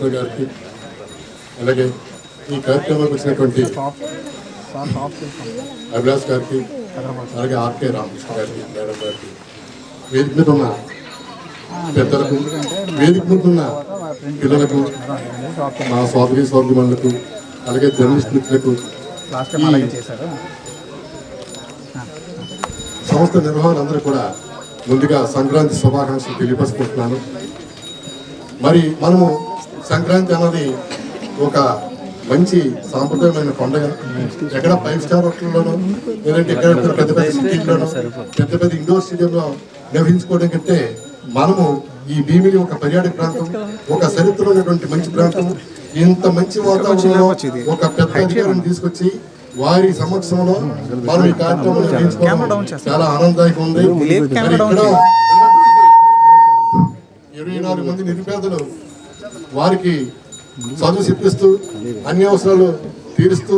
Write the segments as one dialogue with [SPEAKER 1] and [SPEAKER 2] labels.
[SPEAKER 1] Commissioner గారికి అలాగే ఈ కార్యక్రమానికి వచ్చినటువంటి అభిలాష్ గారికి అలాగే ఆర్కే రామకృష్ణ గారికి మేడం గారికి వేదిక మీద ఉన్న పెద్దలకు వేదిక మీద ఉన్న పిల్లలకు మా సోదరి సోదరిమణులకు అలాగే జర్నలిస్ట్ మిత్రులకు సంస్థ నిర్వహణలందరూ కూడా ముందుగా సంక్రాంతి శుభాకాంక్షలు తెలియపరుచుకుంటున్నాను. మరి మనము సంక్రాంతి అన్నది ఒక మంచి సాంప్రదాయమైన పండుగ. ఎక్కడ ఫైవ్ స్టార్ హోటల్లోనూ లేదంటే ఎక్కడ పెద్ద పెద్ద సిటీల్లోనూ పెద్ద పెద్ద ఇండోర్ స్టేడియంలో నిర్వహించుకోవడం కంటే మనము ఈ భీమిలి ఒక పర్యాటక ప్రాంతం ఒక చరిత్ర ఉన్నటువంటి మంచి ప్రాంతం. ఇంత మంచి వాతావరణంలో ఒక పెద్ద అధికారిని తీసుకొచ్చి వారి సమక్షంలో మనం ఈ కార్యక్రమం నిర్వహించుకోవడం చాలా ఆనందదాయకం ఉంది. ఇరవై నాలుగు మంది నిరుపేదలు వారికి చదువు చెప్పిస్తూ అన్ని అవసరాలు తీరుస్తూ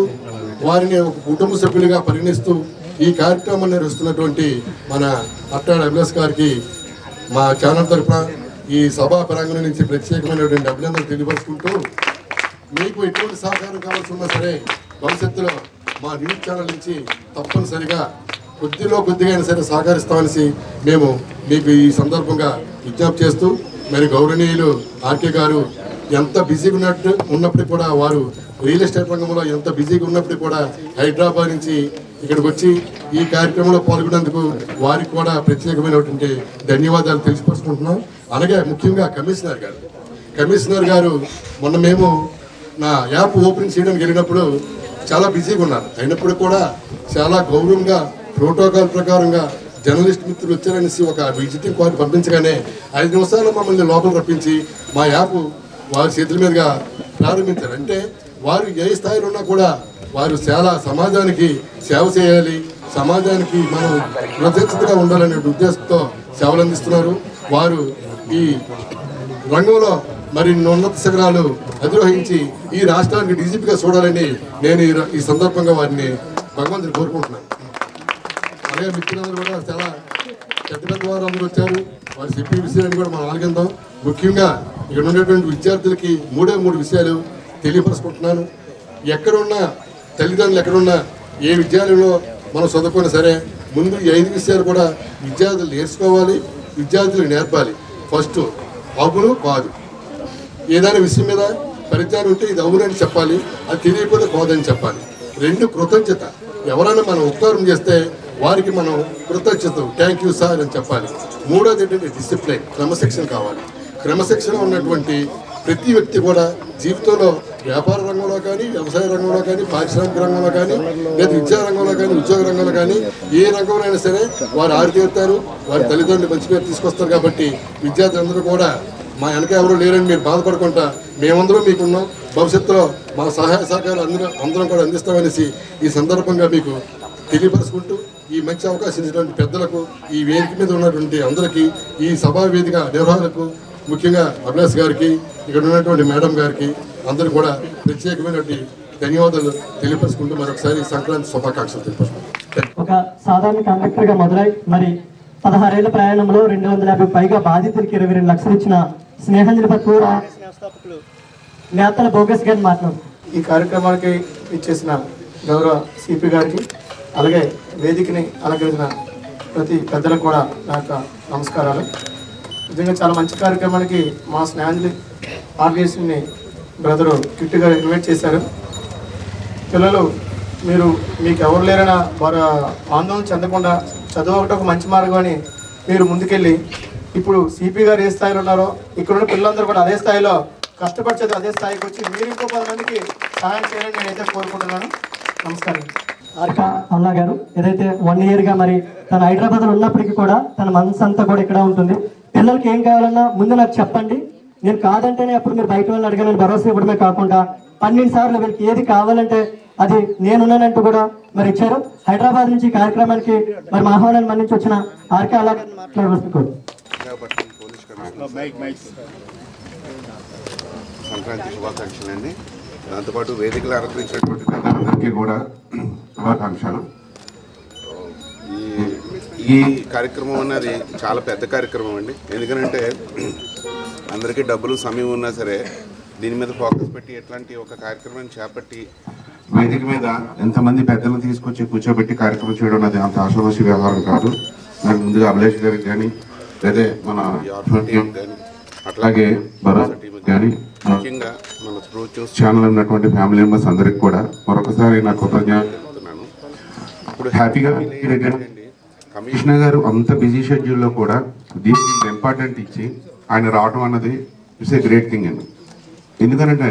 [SPEAKER 1] వారిని ఒక కుటుంబ సభ్యులుగా పరిగణిస్తూ ఈ కార్యక్రమం నిర్వహిస్తున్నటువంటి మన అట్టాడు అభిలాష్ గారికి మా ఛానల్ తరఫున ఈ సభా ప్రాంగణం నుంచి ప్రత్యేకమైనటువంటి అభినందనలు తెలియపరుచుకుంటూ మీకు ఎటువంటి సహకారం కావాల్సి ఉన్నా సరే భవిష్యత్తులో మా న్యూస్ ఛానల్ నుంచి తప్పనిసరిగా కొద్దిలో కొద్దిగా అయినా సరే సహకరిస్తామనేసి మేము మీకు ఈ సందర్భంగా విజ్ఞప్తి చేస్తూ మరి గౌరవనీయులు ఆర్కే గారు ఎంత బిజీగా ఉన్నట్టు ఉన్నప్పుడు కూడా వారు రియల్ ఎస్టేట్ రంగంలో ఎంత బిజీగా ఉన్నప్పటికీ కూడా హైదరాబాద్ నుంచి ఇక్కడికి వచ్చి ఈ కార్యక్రమంలో పాల్గొనేందుకు వారికి కూడా ప్రత్యేకమైనటువంటి ధన్యవాదాలు తెలిసిపరుచుకుంటున్నాం అలాగే ముఖ్యంగా కమిషనర్ గారు. కమిషనర్ గారు మొన్న మేము నా యాప్ ఓపెన్ చేయడానికి వెళ్ళినప్పుడు చాలా బిజీగా ఉన్నారు. అయినప్పుడు కూడా చాలా గౌరవంగా ప్రోటోకాల్ ప్రకారంగా జర్నలిస్ట్ మిత్రులు వచ్చారనేసి ఒక విజిటింగ్ కార్డు పంపించగానే ఐదు నిమిషాలు మమ్మల్ని లోపల రప్పించి మా యాప్ వారి చేతుల మీదుగా ప్రారంభించారు. అంటే వారు ఏ స్థాయిలో ఉన్నా కూడా వారు చాలా సమాజానికి సేవ చేయాలి సమాజానికి మనం ప్రత్యక్షతగా ఉండాలనే ఉద్దేశంతో సేవలు అందిస్తున్నారు. వారు ఈ రంగంలో మరి ఉన్నత శిఖరాలు అధిరోహించి ఈ రాష్ట్రానికి డీజీపీగా చూడాలని నేను ఈ ఈ సందర్భంగా వారిని భగవంతుని కోరుకుంటున్నాను. అలాగే మిత్రులందరూ కూడా చాలా పెద్ద ద్వారా వారు అందరూ వచ్చారు. వారు చెప్పే విషయాన్ని కూడా మనం ఆలకిందాం ముఖ్యంగా ఇక్కడ ఉన్నటువంటి విద్యార్థులకి మూడే మూడు విషయాలు తెలియపరుచుకుంటున్నాను. ఎక్కడున్నా తల్లిదండ్రులు ఎక్కడున్నా ఏ విద్యాలయంలో మనం చదువుకున్నా సరే ముందు ఈ ఐదు విషయాలు కూడా విద్యార్థులు నేర్చుకోవాలి విద్యార్థులు నేర్పాలి. ఫస్ట్ అవును కాదు. ఏదైనా విషయం మీద పరిజ్ఞానం ఉంటే ఇది అవునని చెప్పాలి అది తెలియకపోతే కాదని చెప్పాలి. రెండు కృతజ్ఞత. ఎవరైనా మనం ఉపకారం చేస్తే వారికి మనం కృతజ్ఞత థ్యాంక్ యూ సార్ అని చెప్పాలి. మూడోది ఏంటంటే డిసిప్లైన్ క్రమశిక్షణ కావాలి. క్రమశిక్షణ ఉన్నటువంటి ప్రతి వ్యక్తి కూడా జీవితంలో వ్యాపార రంగంలో కానీ వ్యవసాయ రంగంలో కానీ పారిశ్రామిక రంగంలో కానీ లేదా విద్యా రంగంలో కానీ ఉద్యోగ రంగంలో కానీ ఏ రంగంలో అయినా సరే వారు ఆరితేరుతారు వారి తల్లిదండ్రులు మంచి పేరు తీసుకొస్తారు కాబట్టి విద్యార్థులందరూ కూడా మా వెనక ఎవరు లేరని మీరు బాధపడకుండా మేమందరం మీకున్నాం. భవిష్యత్తులో మా సహాయ సహకారాలు అందరం అందరం కూడా అందిస్తామనేసి ఈ సందర్భంగా మీకు తెలియపరుచుకుంటూ ఈ మంచి అవకాశం ఇచ్చినటువంటి పెద్దలకు ఈ వేదిక మీద ఉన్నటువంటి అందరికీ ఈ సభా వేదిక నిర్వహణకు ముఖ్యంగా అభిలాష్ గారికి ఇక్కడ ఉన్నటువంటి మేడం గారికి అందరూ కూడా ప్రత్యేకమైనటువంటి ధన్యవాదాలు తెలియపరుచుకుంటూ మరొకసారి సంక్రాంతి శుభాకాంక్షలు తెలియపరుచుకుంటాం.
[SPEAKER 2] ఒక సాధారణ కండక్టర్గా మొదలై మరి పదహారేళ్ళ ప్రయాణంలో రెండు వందల యాభై పైగా బాధితులకి ఇరవై రెండు లక్షలు ఇచ్చిన స్నేహంజలి పక్కూర నేతల బోగస్ గారిని మాట్లాడు
[SPEAKER 3] ఈ కార్యక్రమానికి ఇచ్చేసిన గౌరవ సిపి గారికి అలాగే వేదికని అలంకరించిన ప్రతి పెద్దలకు కూడా నా యొక్క నమస్కారాలు. నిజంగా చాలా మంచి కార్యక్రమానికి మా స్నేహాంజలి ఆర్గనైజేషన్ని బ్రదరు కిట్గా ఇన్వైట్ చేశారు. పిల్లలు మీరు మీకు ఎవరు లేరైనా వారు ఆందోళన చెందకుండా చదువు ఒకటి ఒక మంచి మార్గం అని మీరు ముందుకెళ్ళి ఇప్పుడు సిపి గారు ఏ స్థాయిలో ఉన్నారో ఇక్కడ ఉన్న పిల్లలందరూ కూడా అదే స్థాయిలో కష్టపడి అదే స్థాయికి వచ్చి మీరు ఇంకో పది మందికి సహాయం చేయాలని నేనైతే కోరుకుంటున్నాను. నమస్కారం.
[SPEAKER 2] ఆర్కా అన్నా గారు ఏదైతే వన్ ఇయర్గా మరి తన హైదరాబాద్లో ఉన్నప్పటికీ కూడా తన మనసు అంతా కూడా ఇక్కడ ఉంటుంది. పిల్లలకి ఏం కావాలన్నా ముందు నాకు చెప్పండి. నేను కాదంటేనే అప్పుడు మీరు బయట వాళ్ళని అడగాలని భరోసా ఇవ్వడమే కాకుండా పన్నెండు సార్లు వీళ్ళకి ఏది కావాలంటే అది నేనున్నానంటూ కూడా మరి ఇచ్చారు. హైదరాబాద్ నుంచి కార్యక్రమానికి మరి మా ఆహ్వానాన్ని మన్నించి వచ్చిన ఆర్కే అలా మాట్లాడవచ్చు
[SPEAKER 4] సంక్రాంతి శుభాకాంక్షలు అండి దాంతోపాటు వేదికలు అలంకరించినటువంటి పెద్దలందరికీ కూడా శుభాకాంక్షలు. ఈ ఈ కార్యక్రమం అన్నది చాలా పెద్ద కార్యక్రమం అండి. ఎందుకంటే అందరికీ డబ్బులు సమయం ఉన్నా సరే దీని మీద ఫోకస్ పెట్టి ఎట్లాంటి ఒక కార్యక్రమాన్ని చేపట్టి వేదిక మీద ఎంతమంది పెద్దలను తీసుకొచ్చి కూర్చోబెట్టి కార్యక్రమం చేయడం అనేది అంత ఆశావాసి వ్యవహారం కాదు. నాకు ముందుగా అభిలేష్ గారికి కానీ లేదా మన టీం కానీ అట్లాగే భరోసా టీం కానీ ముఖ్యంగా మన త్రూ న్యూస్ ఛానల్ ఉన్నటువంటి ఫ్యామిలీ మెంబర్స్ అందరికి కూడా మరొకసారి నా కృతజ్ఞతలు ఇప్పుడు హ్యాపీగా కమిషనర్ గారు అంత బిజీ షెడ్యూల్లో కూడా దీనికి ఇంపార్టెంట్ ఇచ్చి ఆయన రావడం అన్నది ఇట్స్ ఏ గ్రేట్ థింగ్ అండి. ఎందుకంటే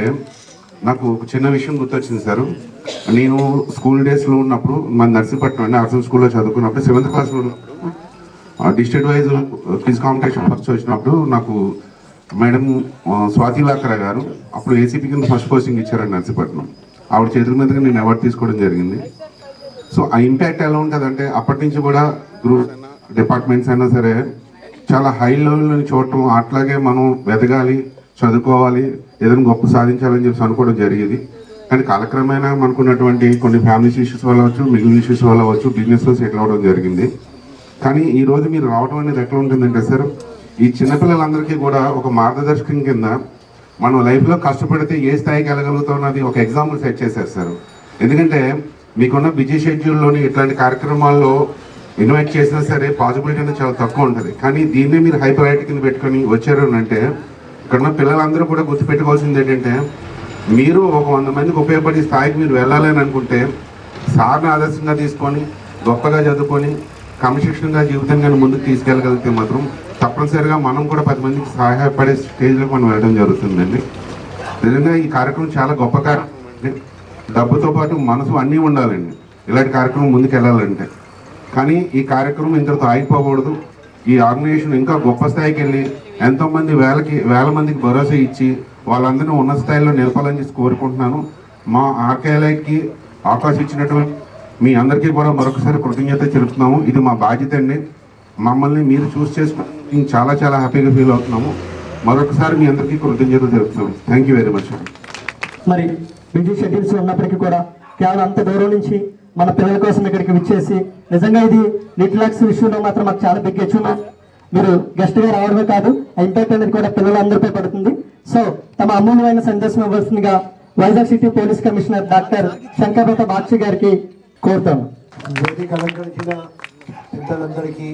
[SPEAKER 4] నాకు ఒక చిన్న విషయం గుర్తొచ్చింది సార్. నేను స్కూల్ డేస్లో ఉన్నప్పుడు మన నర్సీపట్నం అంటే ఆర్ట్స్ స్కూల్లో చదువుకున్నప్పుడు సెవెంత్ క్లాస్లో ఉన్నప్పుడు district wise quiz competition first వచ్చినప్పుడు నాకు మేడం స్వాతి లాకరా గారు అప్పుడు ఏసీపీ కింద ఫస్ట్ పోస్టింగ్ ఇచ్చారండి నర్సీపట్నం. ఆవిడ చేతుల మీదుగా నేను అవార్డు తీసుకోవడం జరిగింది. సో ఆ ఇంపాక్ట్ ఎలా ఉంటుంది అంటే అప్పటి నుంచి కూడా గ్రూప్ డిపార్ట్మెంట్స్ అయినా సరే చాలా హై లెవెల్లో చూడటం అట్లాగే మనం వెదగాలి చదువుకోవాలి ఏదైనా గొప్ప సాధించాలని చెప్పి అనుకోవడం జరిగేది. కానీ కాలక్రమేణా మనకున్నటువంటి కొన్ని ఫ్యామిలీ ఇష్యూస్ వల్ల అవచ్చు మిగిలిన ఇష్యూస్ వల్ల అవచ్చు బిజినెస్లో సెటిల్ అవ్వడం జరిగింది. కానీ ఈరోజు మీరు రావడం అనేది ఎట్లా ఉంటుందంటే సార్ ఈ చిన్నపిల్లలందరికీ కూడా ఒక మార్గదర్శకం కింద మనం లైఫ్లో కష్టపడితే ఏ స్థాయికి వెళ్ళగలుగుతామన్నది ఒక ఎగ్జాంపుల్ సెట్ చేసేస్తారు ఎందుకంటే మీకున్న బిజీ షెడ్యూల్లోని ఇట్లాంటి కార్యక్రమాల్లో ఇన్వైట్ చేసినా సరే పాసిబిలిటీ అనేది చాలా తక్కువ ఉంటుంది. కానీ దీన్నే మీరు హై ప్రయారిటీ కింద పెట్టుకొని వచ్చారు అంటే ఇక్కడ ఉన్న పిల్లలందరూ కూడా గుర్తుపెట్టుకోవాల్సింది ఏంటంటే మీరు ఒక వంద మందికి ఉపయోగపడే స్థాయికి మీరు వెళ్ళాలని అనుకుంటే సార్ని ఆదర్శంగా తీసుకొని గొప్పగా చదువుకొని క్రమశిక్షణగా జీవితంగా ముందుకు తీసుకెళ్ళగలిగితే మాత్రం తప్పనిసరిగా మనం కూడా పది మందికి సహాయపడే స్టేజ్లో మనం వెళ్ళడం జరుగుతుందండి. నిజంగా ఈ కార్యక్రమం చాలా గొప్ప కార్యక్రమం డబ్బుతో పాటు మనసు అన్నీ ఉండాలండి. ఇలాంటి కార్యక్రమం ముందుకు వెళ్ళాలంటే కానీ ఈ కార్యక్రమం ఇంతటితో ఆగిపోకూడదు. ఈ ఆర్గనైజేషన్ ఇంకా గొప్ప స్థాయికి వెళ్ళి ఎంతోమంది వేలకి వేల మందికి భరోసా ఇచ్చి వాళ్ళందరినీ ఉన్న స్థాయిలో నిలపాలని చెప్పి కోరుకుంటున్నాను. మా ఆర్కేలకి అవకాశం ఇచ్చినటువంటి మీ అందరికీ కూడా మరొకసారి కృతజ్ఞత చెబుతున్నాము ఇది మా బాధ్యత అండి. మమ్మల్ని మీరు చూస్ చేసుకుని మేము చాలా చాలా హ్యాపీగా ఫీల్ అవుతున్నాము. మరొకసారి మీ అందరికీ కృతజ్ఞత తెలుపుతున్నాము థ్యాంక్ యూ వెరీ మచ్
[SPEAKER 2] మరి బిజీ షెడ్యూల్స్ ఉన్నప్పటికీ కూడా కేవలం అంత దూరం నుంచి మన పిల్లల కోసం ఇక్కడికి విచ్చేసి నిజంగా ఇది నీట్ లాక్స్ విషయంలో మాత్రం మాకు చాలా బిగ్ అచీవ్మెంట్ మీరు గెస్ట్గా రావడమే కాదు ఆ ఇంపాక్ట్ అనేది కూడా పిల్లలందరిపై పడుతుంది. సో తమ అమూల్యమైన సందేశం ఇవ్వాల్సిందిగా Vizag city police commissioner doctor Shankabrata Bakshi గారికి కోరుతాను.
[SPEAKER 5] వేదిక అలంకరించిన పెద్దలందరికీ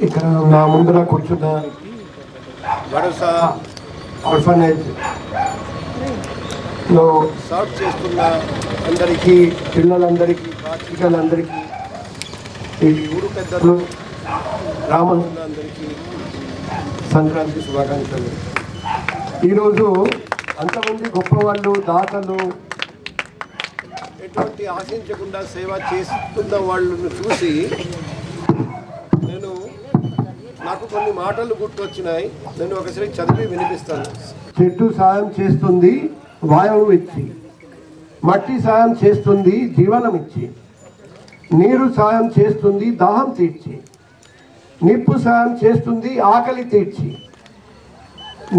[SPEAKER 5] ఇక్కడ నా ముందర కూర్చున్న భరోసా ఆర్ఫనేజ్లో సర్వ్ చేస్తున్న అందరికీ పిల్లలందరికీ పాత్రికలందరికీ ఈ ఊరు పెద్దలు గ్రామందరికీ సంక్రాంతి శుభాకాంక్షలు. ఈరోజు అంతమంది గొప్పవాళ్ళు దాతలు ఎటువంటి ఆశించకుండా సేవ చేస్తున్న వాళ్ళను చూసి నాకు కొన్ని మాటలు గుర్తొచ్చినాయి. నేను ఒకసారి చదివి వినిపిస్తాను. చెట్టు సాయం చేస్తుంది వాయువు ఇచ్చి. మట్టి సాయం చేస్తుంది జీవనం ఇచ్చి. నీరు సాయం చేస్తుంది దాహం తీర్చి. నిప్పు సాయం చేస్తుంది ఆకలి తీర్చి.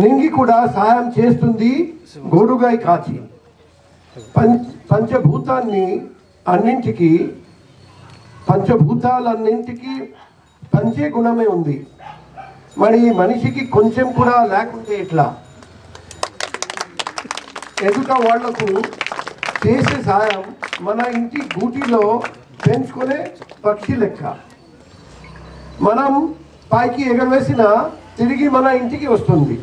[SPEAKER 5] నింగి కూడా సాయం చేస్తుంది గోడుగాయి కాచి. పంచభూతాన్ని అన్నింటికి పంచభూతాలన్నింటికి పంచే గుణమే ఉంది. మరి మనిషికి కొంచెం కూడా లేకుంటే ఎట్లా? ఎదుట వాళ్ళకు చేసే సాయం మన ఇంటి గూటిలో పెంచుకునే పక్షి లెక్క. మనం పైకి ఎగరవేసిన తిరిగి మన ఇంటికి వస్తుంది.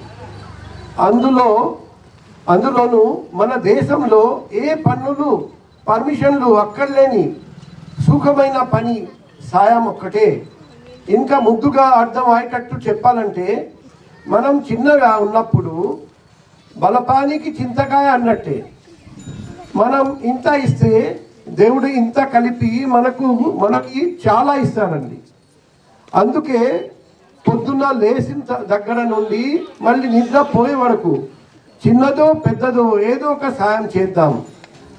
[SPEAKER 5] అందులో అందులోనూ మన దేశంలో ఏ పన్నులు పర్మిషన్లు అక్కర్లేని సుఖమైన పని సాయం ఒక్కటే. ఇంకా ముద్దుగా అర్థం అయ్యేటట్టు చెప్పాలంటే మనం చిన్నగా ఉన్నప్పుడు బలపానికి చింతకాయ అన్నట్టే. మనం ఇంత ఇస్తే దేవుడు ఇంత కలిపి మనకు మనకి చాలా ఇస్తాడండి. అందుకే పొద్దున్న లేచిన దగ్గర నుండి మళ్ళీ నిద్ర పోయే వరకు చిన్నదో పెద్దదో ఏదో ఒక సాయం చేద్దాం.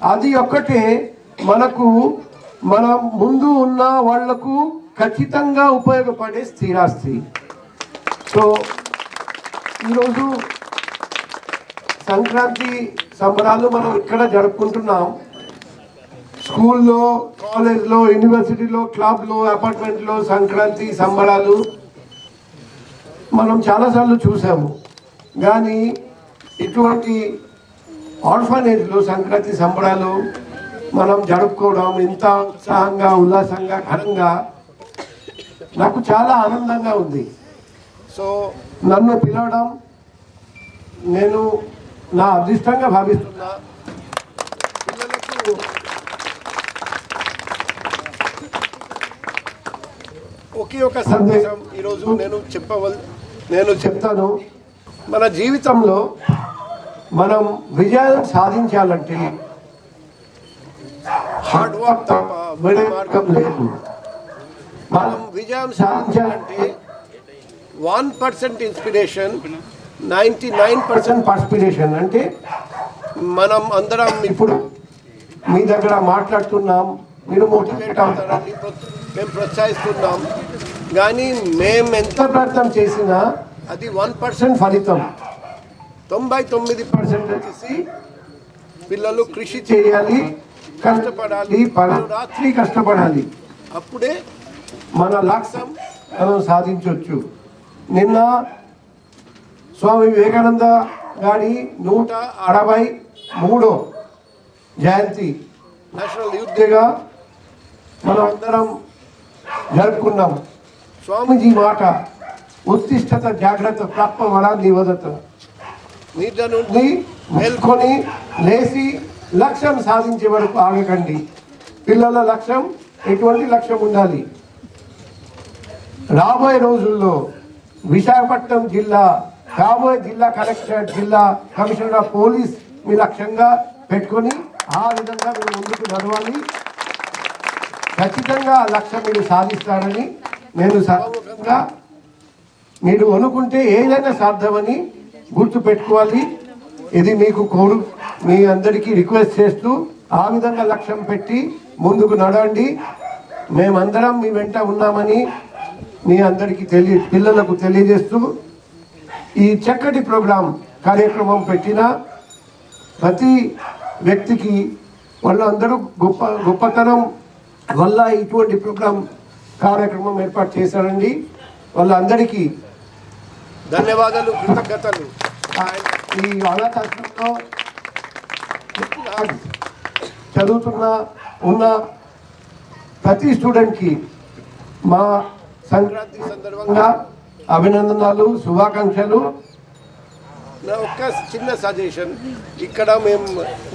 [SPEAKER 5] అది ఒక్కటే మనకు మన ముందు ఉన్న వాళ్ళకు ఖచ్చితంగా ఉపయోగపడే స్థిరాస్తి. సో ఈరోజు సంక్రాంతి సంబరాలు మనం ఇక్కడ జరుపుకుంటున్నాం. స్కూల్లో కాలేజ్లో యూనివర్సిటీలో క్లబ్లో అపార్ట్మెంట్లో సంక్రాంతి సంబరాలు మనం చాలాసార్లు చూసాము. కానీ ఇటువంటి ఆర్ఫనేజ్లో సంక్రాంతి సంబరాలు మనం జరుపుకోవడం ఇంత ఉత్సాహంగా ఉల్లాసంగా ఘనంగా నాకు చాలా ఆనందంగా ఉంది. సో నన్ను పిలవడం నేను నా అదృష్టంగా భావిస్తున్నా. పిల్లలకు ఒకే ఒక సందేశం ఈరోజు నేను చెప్పవల్ నేను చెప్తాను. మన జీవితంలో మనం విజయం సాధించాలంటే హార్డ్ వర్క్ తప్ప వేరే మార్గం లేదు. మనం విజయం సాధించాలంటే one percent inspiration ninety nine percent participation అంటే మనం అందరం ఇప్పుడు మీ దగ్గర మాట్లాడుతున్నాం మీరు మోటివేట్ అవుతారని మేము ప్రోత్సహిస్తున్నాం. కానీ మేము ఎంత ప్రయత్నం చేసినా అది వన్ పర్సెంట్ ఫలితం. తొంభై తొమ్మిది పర్సెంట్ వచ్చేసి పిల్లలు కృషి చేయాలి కష్టపడాలి. రాత్రి కష్టపడాలి. అప్పుడే మన లక్ష్యం మనం సాధించవచ్చు నిన్న స్వామి వివేకానంద గారి నూట అరవై మూడో జయంతి నేషనల్ యూత్ డేగా మనం అందరం జరుపుకున్నాం. స్వామీజీ మాట ఉత్తిష్టత జాగ్రత్త ప్రాప్తమన నివదత నిద్ర నుండి మేల్కొని లేచి లక్ష్యం సాధించే వరకు ఆగకండి. పిల్లల లక్ష్యం ఎటువంటి లక్ష్యం ఉండాలి? రాబోయే రోజుల్లో విశాఖపట్నం జిల్లా రాబోయే జిల్లా కలెక్టరేట్ జిల్లా కమిషనర్ ఆఫ్ పోలీస్ మీ లక్ష్యంగా పెట్టుకొని ఆ విధంగా మీరు ముందుకు నడవాలి. ఖచ్చితంగా ఆ లక్ష్యం మీరు సాధిస్తారని నేను సర్వముఖంగా మీరు అనుకుంటే ఏదైనా సాధ్యమని గుర్తు పెట్టుకోవాలి. ఇది మీకు కోరు మీ అందరికీ రిక్వెస్ట్ చేస్తూ ఆ విధంగా లక్ష్యం పెట్టి ముందుకు నడవండి మేమందరం మీ వెంట ఉన్నామని మీ అందరికీ తెలియ పిల్లలకు తెలియజేస్తూ ఈ చక్కటి ప్రోగ్రాం కార్యక్రమం పెట్టిన ప్రతి వ్యక్తికి వాళ్ళందరూ గొప్ప గొప్పతనం వల్ల ఇటువంటి ప్రోగ్రాం కార్యక్రమం ఏర్పాటు చేశారండి. వాళ్ళందరికీ ధన్యవాదాలు కృతజ్ఞతలు. ఈ అనాథాశ్రమంలో చదువుతున్న ఉన్న ప్రతి స్టూడెంట్కి మా సంక్రాంతి సందర్భంగా అభినందనలు శుభాకాంక్షలు. నా ఒక్క చిన్న సజెషన్. ఇక్కడ మేము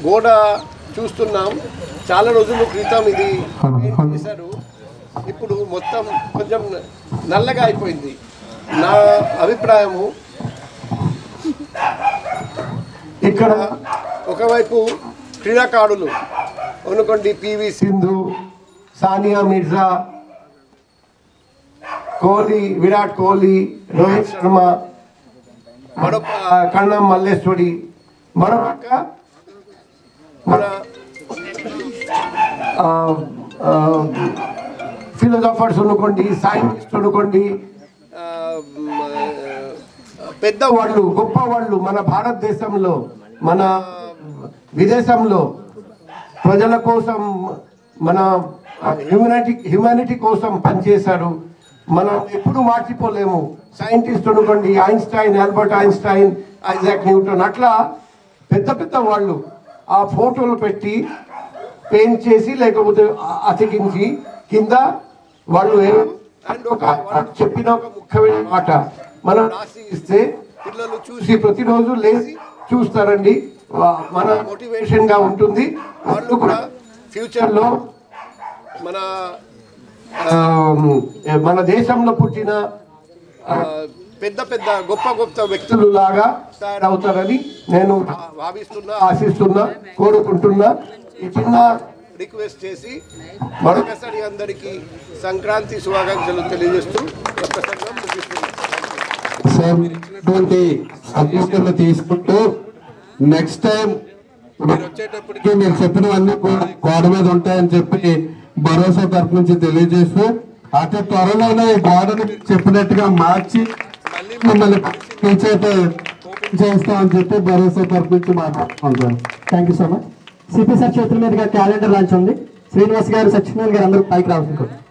[SPEAKER 5] గోడ చూస్తున్నాం. చాలా రోజుల క్రితం ఇది చేశారు? ఇప్పుడు మొత్తం కొంచెం నల్లగా అయిపోయింది. నా అభిప్రాయము ఇక్కడ ఒకవైపు క్రీడాకారులు అనుకోండి పివి సింధు సానియా మిర్జా కోహ్లీ విరాట్ కోహ్లీ రోహిత్ శర్మ మరొక కన్నం మల్లేశ్వరి. మరొక మన ఫిలోజాఫర్స్ అనుకోండి సైంటిస్ట్ అనుకోండి పెద్దవాళ్ళు గొప్పవాళ్ళు మన భారతదేశంలో మన విదేశంలో ప్రజల కోసం మన హ్యూమానిటీ హ్యూమానిటీ కోసం పనిచేశారు. మనం ఎప్పుడు మార్చిపోలేము. సైంటిస్ట్ అనుకోండి Einstein Albert Einstein Isaac Newton అట్లా పెద్ద పెద్ద వాళ్ళు ఆ ఫోటోలు పెట్టి పెయింట్ చేసి లేకపోతే అతికించి కింద వాళ్ళు అండ్ ఒక చెప్పిన ఒక ముఖ్యమైన మాట. మనం రాసి ఇస్తే పిల్లలు చూసి ప్రతిరోజు లేచి చూస్తారండి. వా- మన మోటివేషన్గా ఉంటుంది. వాళ్ళు కూడా ఫ్యూచర్లో మన మన దేశంలో పుట్టిన పెద్ద పెద్ద గొప్ప గొప్ప వ్యక్తులు లాగా తయారవుతారని నేను భావిస్తున్నా ఆశిస్తున్నా కోరుకుంటున్నా. ఈ చిన్న రిక్వెస్ట్ చేసి మరొకసారి అందరికీ సంక్రాంతి శుభాకాంక్షలు తెలియజేస్తూ
[SPEAKER 1] సార్ ఇటువంటి అభ్యర్థులు తీసుకుంటూ నెక్స్ట్ టైం మీరు వచ్చేటప్పటికి మీరు చెప్పినవన్నీ కూడా గోడ మీద ఉంటాయని చెప్పి భరోసా తరపు నుంచి తెలియజేస్తూ అతి త్వరలోనే ఈ మీరు చెప్పినట్టుగా మార్చి మిమ్మల్ని పిలిచేట చేస్తామని చెప్పి భరోసా తరపు నుంచి మాట్లాడుకుంటాం
[SPEAKER 2] thank you so much C P sir చేతుల మీదుగా క్యాలెండర్ లాంచ్ ఉంది. శ్రీనివాస్ గారు సత్యనారాయణ గారు అందరూ పైకి రావాలనుకుంటున్నారు